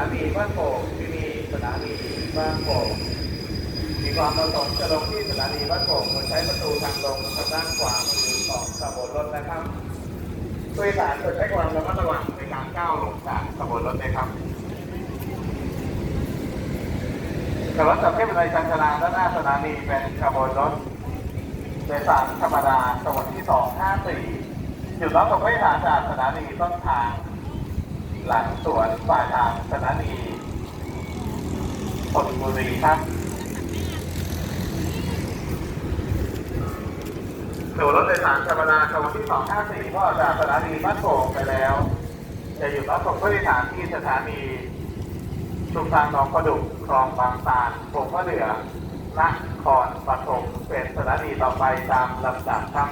ามีบ้านโป่ที่มีสถานีบ้านโป่มีความประสงค์จะลงที่สถานีบ้านโป่งโใช้ประตูทางลงทางด้านขวาหรือของขบวนรถนะครับโดยสารจะใช้ความระมัดระวังในการก้าวลงจากขบวนรถนะครับขบวนจับเข้นในจันทราด้านหน้าสถานีเป็นขบวนรถโดยสารธรรมดาขบวนที่ 254ยุดรับส่งผู้โดยสารจากสถานีต้นทาง หลังสวนฝ่ายทางสถานีธนบุรีครับสู่รถโดยสารธรรมดาขบวนที่ 254ก็จากสถานีบ้านโป่งไปแล้ว จะหยุดรับส่งผู้โดยสารที่สถานีชุมทางหนองประดุกคลองบางตาลโป่งมะเหลือนครปฐมเป็นสถานีต่อไปตามลำดับครับ